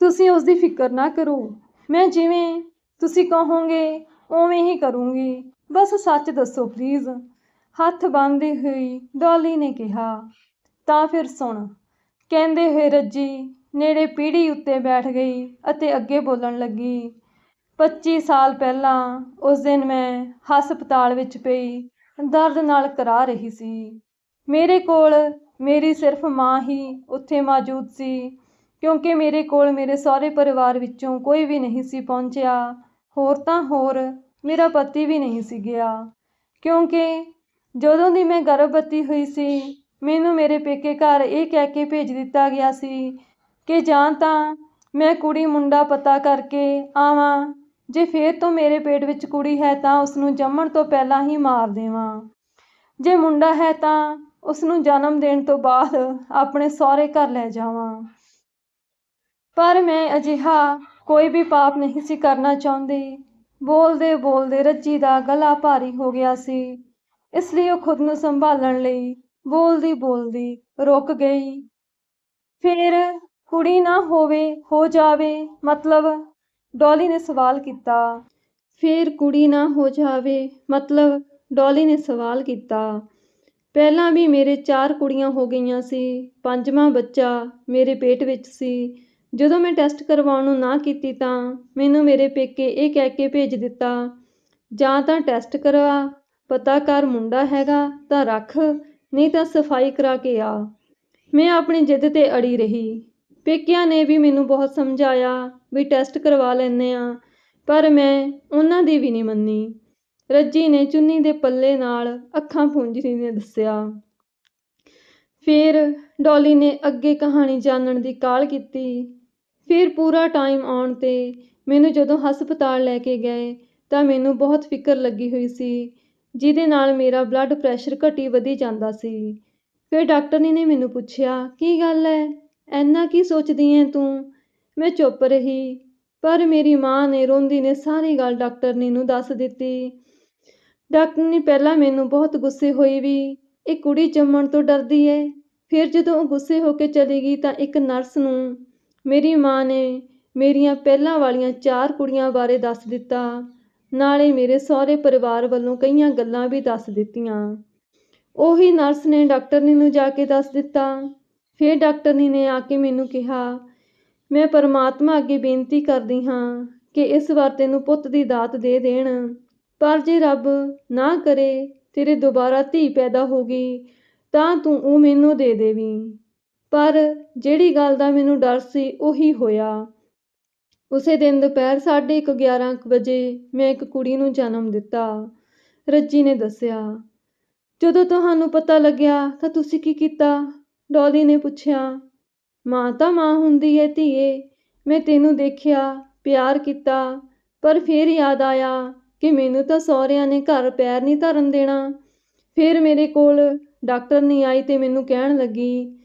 ਤੁਸੀਂ ਉਸ ਦੀ ਫਿਕਰ ਨਾ ਕਰੋ। ਮੈਂ ਜਿਵੇਂ ਤੁਸੀਂ ਕਹੋਗੇ, ਉਵੇਂ ਹੀ ਕਰੂੰਗੀ। ਬਸ ਸੱਚ ਦੱਸੋ ਪਲੀਜ਼ ਹੱਥ ਬੰਨ੍ਹਦੀ ਹੋਈ ਡੌਲੀ ਨੇ ਕਿਹਾ, ਤਾਂ ਫਿਰ ਸੁਣ। ਕਹਿੰਦੇ ਹੋਏ ਰੱਜੀ ਨੇੜੇ ਪੀੜ੍ਹੀ ਉੱਤੇ ਬੈਠ ਗਈ ਅਤੇ ਅੱਗੇ ਬੋਲਣ ਲੱਗੀ। 25 ਸਾਲ ਪਹਿਲਾਂ ਉਸ ਦਿਨ ਮੈਂ ਹਸਪਤਾਲ ਵਿੱਚ ਪਈ, ਦਰਦ ਨਾਲ ਕਰਾ ਰਹੀ ਸੀ। ਮੇਰੇ ਕੋਲ ਮੇਰੀ ਸਿਰਫ ਮਾਂ ਹੀ ਉੱਥੇ ਮੌਜੂਦ ਸੀ, ਕਿਉਂਕਿ ਮੇਰੇ ਕੋਲ ਮੇਰੇ ਸਹੁਰੇ ਪਰਿਵਾਰ ਵਿੱਚੋਂ ਕੋਈ ਵੀ ਨਹੀਂ ਸੀ ਪਹੁੰਚਿਆ। ਹੋਰ ਤਾਂ ਹੋਰ ਮੇਰਾ ਪਤੀ ਵੀ ਨਹੀਂ ਸੀ ਗਿਆ, ਕਿਉਂਕਿ ਜਦੋਂ ਦੀ ਮੈਂ ਗਰਭਵਤੀ ਹੋਈ ਸੀ, ਮੈਨੂੰ ਮੇਰੇ ਪੇਕੇ ਘਰ ਇਹ ਕਹਿ ਕੇ ਭੇਜ ਦਿੱਤਾ ਗਿਆ ਸੀ ਕਿ ਜਾਂ ਤਾਂ ਮੈਂ ਕੁੜੀ ਮੁੰਡਾ ਪਤਾ ਕਰਕੇ ਆਵਾਂ। ਜੇ ਫੇਰ ਤੋਂ ਮੇਰੇ ਪੇਟ ਵਿੱਚ ਕੁੜੀ ਹੈ ਤਾਂ ਉਸ ਨੂੰ ਜੰਮਣ ਤੋਂ ਪਹਿਲਾਂ ਹੀ ਮਾਰ ਦੇਵਾਂ। ਜੇ ਮੁੰਡਾ ਹੈ ਤਾਂ ਉਸ ਨੂੰ ਜਨਮ ਦੇਣ ਤੋਂ ਬਾਅਦ ਆਪਣੇ ਸਹੁਰੇ ਘਰ ਲੈ ਜਾਵਾਂ। ਪਰ ਮੈਂ ਅਜਿਹਾ ਕੋਈ ਵੀ ਪਾਪ ਨਹੀਂ ਸੀ ਕਰਨਾ ਚਾਹੁੰਦੀ। ਬੋਲਦੇ ਬੋਲਦੇ ਰੱਜੀ ਦਾ ਗਲਾ ਭਾਰੀ ਹੋ ਗਿਆ ਸੀ। ਇਸ ਲਈ ਉਹ ਖੁਦ ਨੂੰ ਸੰਭਾਲਣ ਲਈ ਬੋਲਦੀ ਬੋਲਦੀ ਰੁਕ ਗਈ। ਫਿਰ ਕੁੜੀ ਨਾ ਹੋਵੇ, ਹੋ ਜਾਵੇ, ਮਤਲਬ ਡੋਲੀ ਨੇ ਸਵਾਲ ਕੀਤਾ। ਫਿਰ ਕੁੜੀ ਨਾ ਹੋ ਜਾਵੇ, ਮਤਲਬ ਡੋਲੀ ਨੇ ਸਵਾਲ ਕੀਤਾ। ਪਹਿਲਾਂ ਵੀ ਮੇਰੇ ਚਾਰ ਕੁੜੀਆਂ ਹੋ ਗਈਆਂ ਸੀ, ਪੰਜਵਾਂ ਬੱਚਾ ਮੇਰੇ ਪੇਟ ਵਿੱਚ ਸੀ। ਜਦੋਂ ਮੈਂ ਟੈਸਟ ਕਰਵਾਉਣ ਨੂੰ ਨਾ ਕੀਤੀ ਤਾਂ ਮੈਨੂੰ ਮੇਰੇ ਪੇਕੇ ਇਹ ਕਹਿ ਕੇ ਭੇਜ ਦਿੱਤਾ, ਜਾਂ ਤਾਂ ਟੈਸਟ ਕਰਵਾ ਪਤਾ ਕਰ ਮੁੰਡਾ ਹੈਗਾ ਤਾਂ ਰੱਖ, ਨਹੀਂ ਤਾਂ ਸਫ਼ਾਈ ਕਰਾ ਕੇ ਆ। ਮੈਂ ਆਪਣੀ ਜਿੱਦ ਤੇ ਅੜੀ ਰਹੀ। ਪੇਕਿਆਂ ਨੇ ਵੀ ਮੈਨੂੰ ਬਹੁਤ ਸਮਝਾਇਆ ਵੀ ਟੈਸਟ ਕਰਵਾ ਲੈਂਦੇ ਹਾਂ, ਪਰ ਮੈਂ ਉਹਨਾਂ ਦੀ ਵੀ ਨਹੀਂ ਮੰਨੀ। ਰੱਜੀ ਨੇ ਚੁੰਨੀ ਦੇ ਪੱਲੇ ਨਾਲ ਅੱਖਾਂ ਪੂੰਝਦੀ ਨੇ ਦੱਸਿਆ। ਫਿਰ ਡੋਲੀ ਨੇ ਅੱਗੇ ਕਹਾਣੀ ਜਾਣਨ ਦੀ ਕਾਲ ਕੀਤੀ। ਫਿਰ ਪੂਰਾ ਟਾਈਮ ਆਉਣ ਤੇ ਮੈਨੂੰ ਜਦੋਂ ਹਸਪਤਾਲ ਲੈ ਕੇ ਗਏ, ਤਾਂ ਮੈਨੂੰ ਬਹੁਤ ਫਿਕਰ ਲੱਗੀ ਹੋਈ ਸੀ, ਜਿਹਦੇ ਨਾਲ ਮੇਰਾ ਬਲੱਡ ਪ੍ਰੈਸ਼ਰ ਘਟੀ ਵਧੀ ਜਾਂਦਾ ਸੀ। ਫਿਰ ਡਾਕਟਰਨੀ ਨੇ ਮੈਨੂੰ ਪੁੱਛਿਆ, ਕੀ ਗੱਲ ਹੈ ਐਨਾ ਕੀ ਸੋਚਦੀ ਐ ਤੂੰ? ਮੈਂ ਚੁੱਪ ਰਹੀ, ਪਰ ਮੇਰੀ ਮਾਂ ਨੇ ਰੋਂਦੀ ਨੇ ਸਾਰੀ ਗੱਲ ਡਾਕਟਰਨੀ ਨੂੰ ਦੱਸ ਦਿੱਤੀ। ਡਾਕਟਰਨੀ ਪਹਿਲਾਂ ਮੈਨੂੰ ਬਹੁਤ ਗੁੱਸੇ ਹੋਈ ਵੀ, ਇਹ ਕੁੜੀ ਜੰਮਣ ਤੋਂ ਡਰਦੀ ਏ ਫਿਰ ਜਦੋਂ ਉਹ ਗੁੱਸੇ ਹੋ ਕੇ ਚਲੀ ਗਈ ਤਾਂ ਇੱਕ ਨਰਸ ਨੂੰ ਮੇਰੀ ਮਾਂ ਨੇ ਮੇਰੀਆਂ ਪਹਿਲਾਂ ਵਾਲੀਆਂ ਚਾਰ ਕੁੜੀਆਂ ਬਾਰੇ ਦੱਸ ਦਿੱਤਾ। ਨਾਲੇ ਮੇਰੇ ਸਹੁਰੇ ਪਰਿਵਾਰ ਵੱਲੋਂ ਕਈਆਂ ਗੱਲਾਂ ਵੀ ਦੱਸ ਦਿੱਤੀਆਂ। ਉਹੀ ਨਰਸ ਨੇ ਡਾਕਟਰਨੀ ਨੂੰ ਜਾ ਕੇ ਦੱਸ ਦਿੱਤਾ। ਫਿਰ ਡਾਕਟਰਨੀ ਨੇ ਆ ਕੇ ਮੈਨੂੰ ਕਿਹਾ, ਮੈਂ ਪਰਮਾਤਮਾ ਅੱਗੇ ਬੇਨਤੀ ਕਰਦੀ ਹਾਂ ਕਿ ਇਸ ਵਾਰ ਤੈਨੂੰ ਪੁੱਤ ਦੀ ਦਾਤ ਦੇ ਦੇਣ। ਪਰ ਜੇ ਰੱਬ ਨਾ ਕਰੇ, ਤੇਰੇ ਦੁਬਾਰਾ ਧੀ ਪੈਦਾ ਹੋ ਗਈ, ਤਾਂ ਤੂੰ ਉਹ ਮੈਨੂੰ ਦੇ ਦੇਵੀਂ। ਪਰ ਜਿਹੜੀ ਗੱਲ ਦਾ ਮੈਨੂੰ ਡਰ ਸੀ, ਉਹੀ ਹੋਇਆ। ਉਸੇ ਦਿਨ ਦੁਪਹਿਰ ਸਾਢੇ ਕੁ ਗਿਆਰਾਂ ਕੁ ਵਜੇ ਮੈਂ ਇੱਕ ਕੁੜੀ ਨੂੰ ਜਨਮ ਦਿੱਤਾ। ਰੱਜੀ ਨੇ ਦੱਸਿਆ, ਜਦੋਂ ਤੁਹਾਨੂੰ ਪਤਾ ਲੱਗਿਆ ਤਾਂ ਤੁਸੀਂ ਕੀ ਕੀਤਾ? ਡੋਲੀ ਨੇ ਪੁੱਛਿਆ, ਮਾਂ ਤਾਂ ਮਾਂ ਹੁੰਦੀ ਏ ਧੀਏ, ਮੈਂ ਤੈਨੂੰ ਦੇਖਿਆ, ਪਿਆਰ ਕੀਤਾ, ਪਰ ਫਿਰ ਯਾਦ ਆਇਆ ਕਿ ਮੈਨੂੰ ਤਾਂ ਸਹੁਰਿਆਂ ਨੇ ਘਰ ਪੈਰ ਨਹੀਂ ਧਰਨ ਦੇਣਾ। ਫਿਰ ਮੇਰੇ ਕੋਲ ਡਾਕਟਰ ਨਹੀਂ ਆਈ ਤੇ ਮੈਨੂੰ ਕਹਿਣ ਲੱਗੀ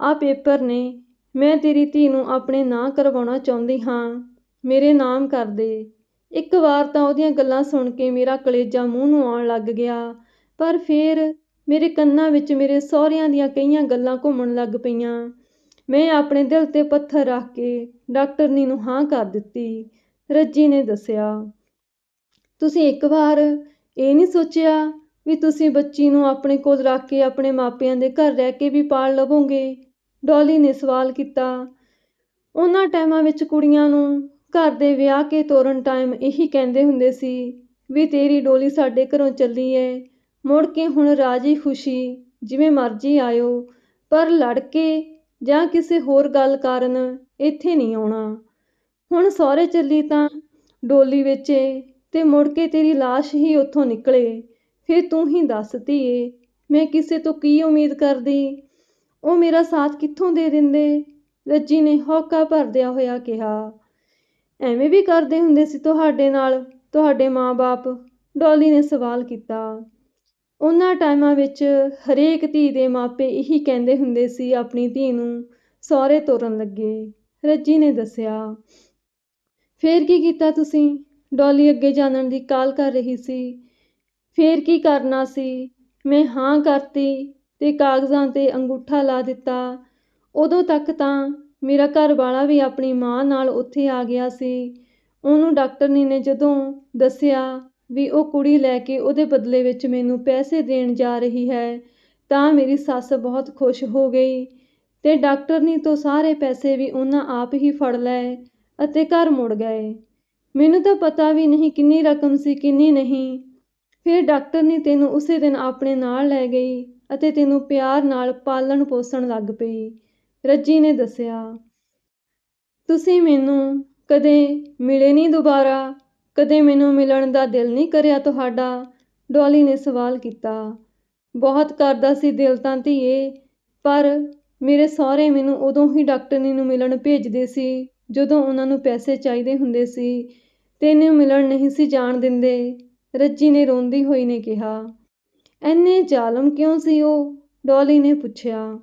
ਆ ਪੇਪਰ ਨੇ, ਮੈਂ ਤੇਰੀ ਧੀ ਨੂੰ ਆਪਣੇ ਨਾਂ ਕਰਵਾਉਣਾ ਚਾਹੁੰਦੀ ਹਾਂ, ਮੇਰੇ ਨਾਮ ਕਰ ਦੇ। ਇੱਕ ਵਾਰ ਤਾਂ ਉਹਦੀਆਂ ਗੱਲਾਂ ਸੁਣ ਕੇ ਮੇਰਾ ਕਲੇਜਾ ਮੂੰਹ ਨੂੰ ਆਉਣ ਲੱਗ ਗਿਆ, ਪਰ ਫਿਰ ਮੇਰੇ ਕੰਨਾਂ ਵਿੱਚ ਮੇਰੇ ਸਹੁਰਿਆਂ ਦੀਆਂ ਕਈਆਂ ਗੱਲਾਂ ਘੁੰਮਣ ਲੱਗ ਪਈਆਂ। ਮੈਂ ਆਪਣੇ ਦਿਲ ਤੇ ਪੱਥਰ ਰੱਖ ਕੇ ਡਾਕਟਰਨੀ ਨੂੰ ਹਾਂ ਕਰ ਦਿੱਤੀ। ਰੱਜੀ ਨੇ ਦੱਸਿਆ, ਤੁਸੀਂ ਇੱਕ ਵਾਰ ਇਹ ਨਹੀਂ ਸੋਚਿਆ ਵੀ ਤੁਸੀਂ ਬੱਚੀ ਨੂੰ ਆਪਣੇ ਕੋਲ ਰੱਖ ਕੇ ਆਪਣੇ ਮਾਪਿਆਂ ਦੇ ਘਰ ਰਹਿ ਕੇ ਵੀ ਪਾਲ ਲਵੋਗੇ? ਡੋਲੀ ਨੇ ਸਵਾਲ ਕੀਤਾ। ਉਹਨਾਂ ਟਾਈਮਾਂ ਵਿੱਚ ਕੁੜੀਆਂ ਨੂੰ ਘਰ ਦੇ ਵਿਆਹ ਕੇ ਤੋਰਨ ਟਾਈਮ ਇਹੀ ਕਹਿੰਦੇ ਹੁੰਦੇ ਸੀ ਵੀ ਤੇਰੀ ਡੋਲੀ ਸਾਡੇ ਘਰੋਂ ਚੱਲੀ ਏ। ਮੁੜ ਕੇ ਹੁਣ ਰਾਜੀ ਖੁਸ਼ੀ ਜਿਵੇਂ ਮਰਜ਼ੀ ਆਇਓ, ਪਰ ਲੜ ਕੇ ਜਾਂ ਕਿਸੇ ਹੋਰ ਗੱਲ ਕਾਰਨ ਇੱਥੇ ਨਹੀਂ ਆਉਣਾ। ਹੁਣ ਸਹੁਰੇ ਚੱਲੀ ਤਾਂ ਡੋਲੀ ਵੇਚੇ ਤੇ ਮੁੜ ਕੇ ਤੇਰੀ ਲਾਸ਼ ਹੀ ਉੱਥੋਂ ਨਿਕਲੇ। ਫਿਰ ਤੂੰ ਹੀ ਦੱਸ ਧੀਏ, ਮੈਂ ਕਿਸੇ ਤੋਂ ਕੀ ਉਮੀਦ ਕਰਦੀ? ਉਹ ਮੇਰਾ ਸਾਥ ਕਿੱਥੋਂ ਦੇ ਦਿੰਦੇ? ਰੱਜੀ ਨੇ ਹੌਕਾ ਭਰਦਿਆ ਹੋਇਆ ਕਿਹਾ। ਐਵੇਂ ਵੀ ਕਰਦੇ ਹੁੰਦੇ ਸੀ ਤੁਹਾਡੇ ਨਾਲ, ਤੁਹਾਡੇ ਮਾਂ-ਬਾਪ, ਡੋਲੀ ਨੇ ਸਵਾਲ ਕੀਤਾ। ਉਹਨਾਂ ਟਾਈਮਾਂ ਵਿੱਚ ਹਰੇਕ ਧੀ ਦੇ ਮਾਪੇ ਇਹੀ ਕਹਿੰਦੇ ਹੁੰਦੇ ਸੀ, ਆਪਣੀ ਧੀ ਨੂੰ ਸਹੁਰੇ ਤੋਰਨ ਲੱਗੇ। ਰੱਜੀ ਨੇ ਦੱਸਿਆ, ਫੇਰ ਕੀ ਕੀਤਾ ਤੁਸੀਂ? ਡੋਲੀ ਅੱਗੇ ਜਾਣਨ ਦੀ ਕਾਲ ਕਰ ਰਹੀ ਸੀ। ਫੇਰ ਕੀ ਕਰਨਾ ਸੀ? ਮੈਂ ਹਾਂ ਕਰਤੀ ਤੇ ਕਾਗਜ਼ਾਂ ਤੇ ਅੰਗੂਠਾ ਲਾ ਦਿੱਤਾ। ਉਦੋਂ ਤੱਕ ਤਾਂ ਮੇਰਾ ਘਰ ਵਾਲਾ ਵੀ ਆਪਣੀ ਮਾਂ ਨਾਲ ਉੱਥੇ ਆ ਗਿਆ ਸੀ। ਉਹਨੂੰ ਡਾਕਟਰਨੀ ਨੇ ਜਦੋਂ ਦੱਸਿਆ ਵੀ ਉਹ ਕੁੜੀ ਲੈ ਕੇ ਉਹਦੇ ਬਦਲੇ ਵਿੱਚ ਮੈਨੂੰ ਪੈਸੇ ਦੇਣ ਜਾ ਰਹੀ ਹੈ, ਤਾਂ ਮੇਰੀ ਸੱਸ ਬਹੁਤ ਖੁਸ਼ ਹੋ ਗਈ ਤੇ ਡਾਕਟਰਨੀ ਤੋਂ ਸਾਰੇ ਪੈਸੇ ਵੀ ਉਹਨਾਂ ਆਪ ਹੀ ਫੜ ਲਏ ਅਤੇ ਘਰ ਮੁੜ ਗਏ। ਮੈਨੂੰ ਤਾਂ ਪਤਾ ਵੀ ਨਹੀਂ ਕਿੰਨੀ ਰਕਮ ਸੀ, ਕਿੰਨੀ ਨਹੀਂ। ਫਿਰ ਡਾਕਟਰਨੀ ਤੈਨੂੰ ਉਸੇ ਦਿਨ ਆਪਣੇ ਨਾਲ ਲੈ ਗਈ ਅਤੇ ਤੈਨੂੰ ਪਿਆਰ ਨਾਲ ਪਾਲਣ ਪੋਸਣ ਲੱਗ ਪਈ, ਰੱਜੀ ਨੇ ਦੱਸਿਆ। ਤੁਸੀਂ ਮੈਨੂੰ ਕਦੇ ਮਿਲੇ ਨਹੀਂ ਦੁਬਾਰਾ? ਕਦੇ ਮੈਨੂੰ ਮਿਲਣ ਦਾ ਦਿਲ ਨਹੀਂ ਕਰਿਆ ਤੁਹਾਡਾ। ਡੋਲੀ ਨੇ ਸਵਾਲ ਕੀਤਾ। ਬਹੁਤ ਕਰਦਾ ਸੀ ਦਿਲ ਤਾਂ ਧੀਏ, ਪਰ ਮੇਰੇ ਸਹੁਰੇ ਮੈਨੂੰ ਉਦੋਂ ਹੀ ਡਾਕਟਰਨੀ ਨੂੰ ਮਿਲਣ ਭੇਜਦੇ ਸੀ, ਜਦੋਂ ਉਹਨਾਂ ਨੂੰ ਪੈਸੇ ਚਾਹੀਦੇ ਹੁੰਦੇ ਸੀ ਤੈਨੂੰ ਮਿਲਣ ਨਹੀਂ ਸੀ ਜਾਣ ਦਿੰਦੇ। ਰੱਜੀ ਨੇ ਰੋਂਦੀ ਹੋਈ ਨੇ ਕਿਹਾ ਐਨੇ ਜ਼ਾਲਮ ਕਿਉਂ ਸੀ ਉਹ? ਡੋਲੀ ਨੇ ਪੁੱਛਿਆ,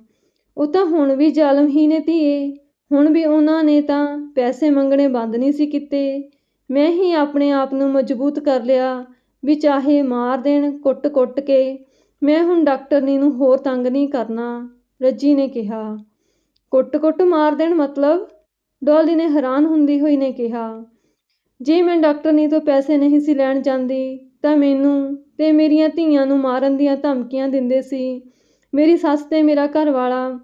ਉਹ ਤਾਂ ਹੁਣ ਵੀ ਜ਼ਾਲਮ ਹੀ ਨੇ ਧੀਏ, ਹੁਣ ਵੀ ਉਹਨਾਂ ਨੇ ਤਾਂ ਪੈਸੇ ਮੰਗਣੇ ਬੰਦ ਨਹੀਂ ਸੀ ਕੀਤੇ। ਮੈਂ ਹੀ ਆਪਣੇ ਆਪ ਨੂੰ ਮਜ਼ਬੂਤ ਕਰ ਲਿਆ, ਵੀ ਚਾਹੇ ਮਾਰ ਦੇਣ ਕੁੱਟ-ਕੁੱਟ ਕੇ, ਮੈਂ ਹੁਣ ਡਾਕਟਰਨੀ ਨੂੰ ਹੋਰ ਤੰਗ ਨਹੀਂ ਕਰਨਾ, ਰੱਜੀ ਨੇ ਕਿਹਾ। ਕੁੱਟ-ਕੁੱਟ ਮਾਰ ਦੇਣ ਮਤਲਬ? ਡੋਲੀ ਨੇ ਹੈਰਾਨ ਹੁੰਦੀ ਹੋਈ ਨੇ ਕਿਹਾ। ਜੇ ਮੈਂ ਡਾਕਟਰਨੀ ਤੋਂ ਪੈਸੇ ਨਹੀਂ ਸੀ ਲੈਣ ਜਾਂਦੀ, ਤਾਂ ਮੈਨੂੰ ਤੇ ਮੇਰੀਆਂ ਧੀਆਂ ਨੂੰ ਮਾਰਨ ਦੀਆਂ ਧਮਕੀਆਂ ਦਿੰਦੇ ਸੀ। ਮੇਰੀ ਸੱਸ ਤੇ ਮੇਰਾ ਘਰ ਵਾਲਾ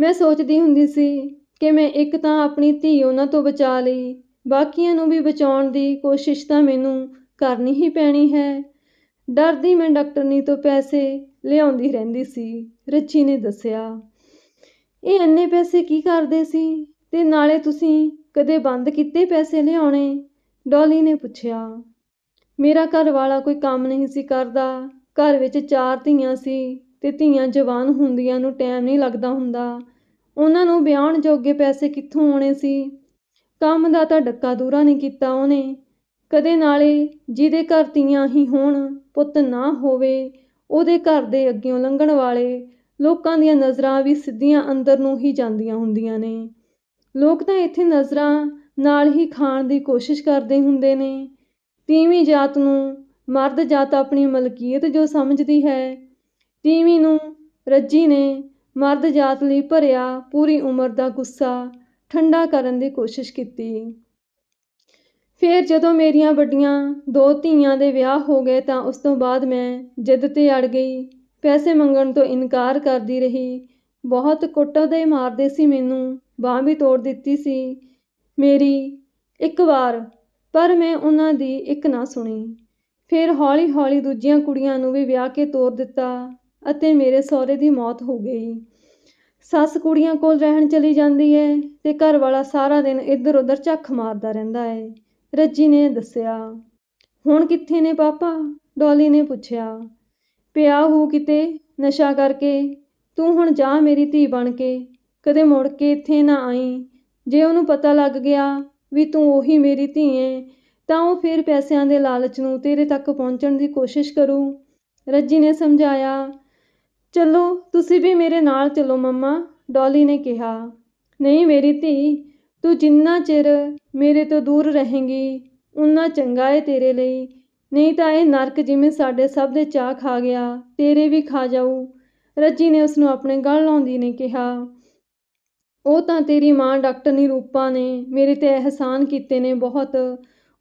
ਮੈਂ ਸੋਚਦੀ ਹੁੰਦੀ ਸੀ ਕਿ ਮੈਂ ਇੱਕ ਤਾਂ ਆਪਣੀ ਧੀ ਉਹਨਾਂ ਤੋਂ ਬਚਾ ਲਈ ਬਾਕੀਆਂ ਨੂੰ ਵੀ ਬਚਾਉਣ ਦੀ ਕੋਸ਼ਿਸ਼ ਤਾਂ ਮੈਨੂੰ ਕਰਨੀ ਹੀ ਪੈਣੀ ਹੈ। ਡਰਦੀ ਮੈਂ ਡਾਕਟਰਨੀ ਤੋਂ ਪੈਸੇ ਲਿਆਉਂਦੀ ਰਹਿੰਦੀ ਸੀ ਰੱਚੀ ਨੇ ਦੱਸਿਆ। ਇਹ ਇੰਨੇ ਪੈਸੇ ਕੀ ਕਰਦੇ ਸੀ? ਤੇ ਨਾਲੇ ਤੁਸੀਂ ਕਦੇ ਬੰਦ ਕੀਤੇ ਪੈਸੇ ਲਿਆਉਣੇ? ਡੋਲੀ ਨੇ ਪੁੱਛਿਆ। ਮੇਰਾ ਘਰ ਵਾਲਾ ਕੋਈ ਕੰਮ ਨਹੀਂ ਸੀ ਕਰਦਾ। ਘਰ ਵਿੱਚ ਚਾਰ ਧੀਆਂ ਸੀ ਤੇ ਧੀਆਂ ਜਵਾਨ ਹੁੰਦੀਆਂ ਨੂੰ ਟਾਈਮ ਨਹੀਂ ਲੱਗਦਾ ਹੁੰਦਾ। ਉਹਨਾਂ ਨੂੰ ਵਿਆਹਣ ਜੋਗੇ ਪੈਸੇ ਕਿੱਥੋਂ ਆਉਣੇ ਸੀ? ਕੰਮ ਦਾ ਤਾਂ ਡੱਕਾ ਦੂਰਾ ਨਹੀਂ ਕੀਤਾ ਉਹਨੇ। ਕਦੇ ਨਾਲੇ ਜਿਹਦੇ ਘਰ ਧੀਆਂ ਹੀ ਹੋਣ, ਪੁੱਤ ਨਾ ਹੋਵੇ, ਉਹਦੇ ਘਰ ਦੇ ਅੱਗਿਓਂ ਲੰਘਣ ਵਾਲੇ ਲੋਕਾਂ ਦੀਆਂ ਨਜ਼ਰਾਂ ਵੀ ਸਿੱਧੀਆਂ ਅੰਦਰ ਨੂੰ ਹੀ ਜਾਂਦੀਆਂ ਹੁੰਦੀਆਂ ਨੇ। ਲੋਕ ਤਾਂ ਇੱਥੇ ਨਜ਼ਰਾਂ ਨਾਲ ਹੀ ਖਾਣ ਦੀ ਕੋਸ਼ਿਸ਼ ਕਰਦੇ ਹੁੰਦੇ ਨੇ। ਤੀਵੀਂ ਜਾਤ ਨੂੰ ਮਰਦ ਜਾਤ ਆਪਣੀ ਮਲਕੀਅਤ ਜੋ ਸਮਝਦੀ ਹੈ, ਤੀਵੀਂ ਨੂੰ ਰੱਜੀ ਨੇ ਮਰਦ ਜਾਤ ਲਈ ਭਰਿਆ ਪੂਰੀ ਉਮਰ ਦਾ ਗੁੱਸਾ। ਠੰਡਾ ਕਰਨ ਦੀ ਕੋਸ਼ਿਸ਼ ਕੀਤੀ। ਫਿਰ ਜਦੋਂ ਮੇਰੀਆਂ ਵੱਡੀਆਂ ਦੋ ਧੀਆਂ ਦੇ ਵਿਆਹ ਹੋ ਗਏ ਤਾਂ ਉਸ ਤੋਂ ਬਾਅਦ ਮੈਂ ਜਿੱਦ ਤੇ ਅੜ ਗਈ। ਪੈਸੇ ਮੰਗਣ ਤੋਂ ਇਨਕਾਰ ਕਰਦੀ ਰਹੀ। ਬਹੁਤ ਕੁੱਟਦੇ ਮਾਰਦੇ ਸੀ ਮੈਨੂੰ, ਬਾਂਹ ਵੀ ਤੋੜ ਦਿੱਤੀ ਸੀ ਮੇਰੀ ਇੱਕ ਵਾਰ, ਪਰ ਮੈਂ ਉਹਨਾਂ ਦੀ ਇੱਕ ਨਾ ਸੁਣੀ। ਫਿਰ ਹੌਲੀ-ਹੌਲੀ ਦੂਜੀਆਂ ਕੁੜੀਆਂ ਨੂੰ ਵੀ ਵਿਆਹ ਕੇ ਤੋਰ ਦਿੱਤਾ ਅਤੇ ਮੇਰੇ ਸਹੁਰੇ ਦੀ ਮੌਤ ਹੋ ਗਈ। ਸੱਸ ਕੁੜੀਆਂ ਕੋਲ ਰਹਿਣ ਚਲੀ ਜਾਂਦੀ ਹੈ ਤੇ ਘਰ ਵਾਲਾ ਸਾਰਾ ਦਿਨ ਇੱਧਰ-ਉੱਧਰ ਝੱਖ ਮਾਰਦਾ ਰਹਿੰਦਾ ਹੈ ਰੱਜੀ ਨੇ ਦੱਸਿਆ, ਹੁਣ ਕਿੱਥੇ ਨੇ ਪਾਪਾ? ਡੋਲੀ ਨੇ ਪੁੱਛਿਆ, ਪਿਆ ਹੂ ਕਿਤੇ ਨਸ਼ਾ ਕਰਕੇ? ਤੂੰ ਹੁਣ ਜਾ ਮੇਰੀ ਧੀ ਬਣ ਕੇ। ਕਦੇ ਮੁੜ ਕੇ ਇੱਥੇ ਨਾ ਆਈ। ਜੇ ਉਹਨੂੰ ਪਤਾ ਲੱਗ ਗਿਆ ਵੀ ਤੂੰ ਉਹੀ ਮੇਰੀ ਧੀ ਏ, ਤਾਂ ਉਹ ਫਿਰ ਪੈਸਿਆਂ ਦੇ ਲਾਲਚ ਨੂੰ ਤੇਰੇ ਤੱਕ ਪਹੁੰਚਣ ਦੀ ਕੋਸ਼ਿਸ਼ ਕਰੂ। ਰੱਜੀ ਨੇ ਸਮਝਾਇਆ ਚਲੋ, ਤੁਸੀਂ ਵੀ ਮੇਰੇ ਨਾਲ ਚਲੋ ਮੰਮਾ, ਡੌਲੀ ਨੇ ਕਿਹਾ। ਨਹੀਂ ਮੇਰੀ ਧੀ, ਤੂੰ ਜਿੰਨਾ ਚਿਰ ਮੇਰੇ ਤੋਂ ਦੂਰ ਰਹੇਂਗੀ, ਉਨਾ ਚੰਗਾ ਏ ਤੇਰੇ ਲਈ। ਨਹੀਂ ਤਾਂ ਇਹ ਨਰਕ ਜਿਵੇਂ ਸਾਡੇ ਸਭ ਦੇ ਚਾਹ ਖਾ ਗਿਆ, ਤੇਰੇ ਵੀ ਖਾ ਜਾਊ। ਰੱਜੀ ਨੇ ਉਸ ਨੂੰ ਆਪਣੇ ਗਲ ਲਾਉਂਦੀ ਨੇ ਕਿਹਾ। ਉਹ ਤਾਂ ਤੇਰੀ ਮਾਂ ਡਾਕਟਰ ਰੂਪਾ ਨੇ ਮੇਰੇ ਤੇ ਅਹਿਸਾਨ ਕੀਤੇ ਨੇ ਬਹੁਤ।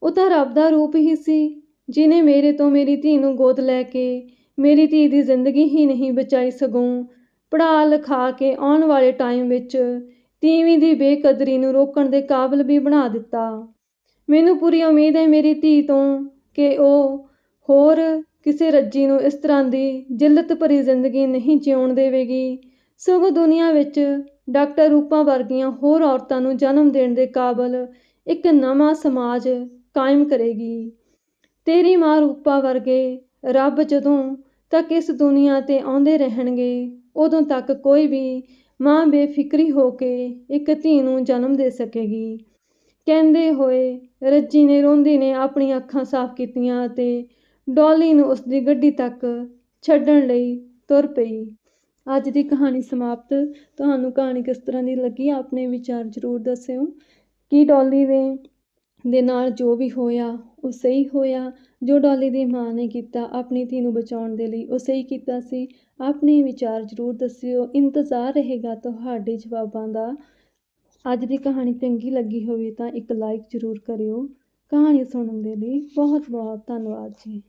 ਉਹ ਤਾਂ ਰੱਬ ਦਾ ਰੂਪ ਹੀ ਸੀ ਜਿਨੇ ਮੇਰੇ ਤੋਂ ਮੇਰੀ ਧੀ ਨੂੰ ਗੋਦ ਲੈ ਕੇ ਮੇਰੀ ਧੀ ਦੀ ਜ਼ਿੰਦਗੀ ਹੀ ਨਹੀਂ ਬਚਾਈ ਸਗੋਂ ਪੜ੍ਹਾ ਲਿਖਾ ਕੇ ਆਉਣ ਵਾਲੇ ਟਾਈਮ ਵਿੱਚ ਤੀਵੀਂ ਦੀ ਬੇਕਦਰੀ ਨੂੰ ਰੋਕਣ ਦੇ ਕਾਬਿਲ ਵੀ ਬਣਾ ਦਿੱਤਾ। ਮੈਨੂੰ ਪੂਰੀ ਉਮੀਦ ਹੈ ਮੇਰੀ ਧੀ ਤੋਂ ਕਿ ਉਹ ਹੋਰ ਕਿਸੇ ਰੱਜੀ ਨੂੰ ਇਸ ਤਰ੍ਹਾਂ ਦੀ ਜਿੱਲਤ ਭਰੀ ਜ਼ਿੰਦਗੀ ਨਹੀਂ ਜਿਉਣ ਦੇਵੇਗੀ। ਸਗੋਂ ਦੁਨੀਆ ਵਿੱਚ ਡਾਕਟਰ ਰੂਪਾਂ ਵਰਗੀਆਂ ਹੋਰ ਔਰਤਾਂ ਨੂੰ ਜਨਮ ਦੇਣ ਦੇ ਕਾਬਲ ਇੱਕ ਨਵਾਂ ਸਮਾਜ ਕਾਇਮ ਕਰੇਗੀ। ਤੇਰੀ ਮਾਂ ਰੂਪਾ ਵਰਗੇ ਰੱਬ ਜਦੋਂ ਤੱਕ ਇਸ ਦੁਨੀਆ ਤੇ ਆਉਂਦੇ ਰਹਿਣਗੇ? ਉਦੋਂ ਤੱਕ ਕੋਈ ਵੀ ਮਾਂ ਬੇਫਿਕਰੀ ਹੋ ਕੇ ਇੱਕ ਧੀ ਨੂੰ ਜਨਮ ਦੇ ਸਕੇਗੀ। ਕਹਿੰਦੇ ਹੋਏ ਰੱਜੀ ਨੇ ਰੋਂਦੀ ਨੇ ਆਪਣੀਆਂ ਅੱਖਾਂ ਸਾਫ਼ ਕੀਤੀਆਂ ਅਤੇ ਡੋਲੀ ਨੂੰ ਉਸ ਦੀ ਗੱਡੀ ਤੱਕ ਛੱਡਣ ਲਈ ਤੁਰ ਪਈ। ਅੱਜ ਦੀ ਕਹਾਣੀ ਸਮਾਪਤ। ਤੁਹਾਨੂੰ ਕਹਾਣੀ ਕਿਸ ਤਰ੍ਹਾਂ ਦੀ ਲੱਗੀ ਆਪਣੇ ਵਿਚਾਰ ਜ਼ਰੂਰ ਦੱਸਿਓ। ਕਿ ਡੋਲੀ ਦੇ ਦੇ ਨਾਲ ਜੋ ਵੀ ਹੋਇਆ, ਉਹ ਸਹੀ ਹੋਇਆ? ਜੋ ਡੌਲੀ ਦੀ ਮਾਂ ਨੇ ਕੀਤਾ ਆਪਣੀ ਧੀ ਨੂੰ ਬਚਾਉਣ ਦੇ ਲਈ, ਉਹ ਸਹੀ ਕੀਤਾ ਸੀ। ਆਪਣੇ ਵਿਚਾਰ ਜ਼ਰੂਰ ਦੱਸਿਓ, ਇੰਤਜ਼ਾਰ ਰਹੇਗਾ ਤੁਹਾਡੇ ਜਵਾਬਾਂ ਦਾ। ਅੱਜ ਦੀ ਕਹਾਣੀ ਚੰਗੀ ਲੱਗੀ ਹੋਵੇ ਤਾਂ ਇੱਕ ਲਾਈਕ ਜ਼ਰੂਰ ਕਰਿਓ। ਕਹਾਣੀ ਸੁਣਨ ਦੇ ਲਈ ਬਹੁਤ ਬਹੁਤ ਧੰਨਵਾਦ ਜੀ।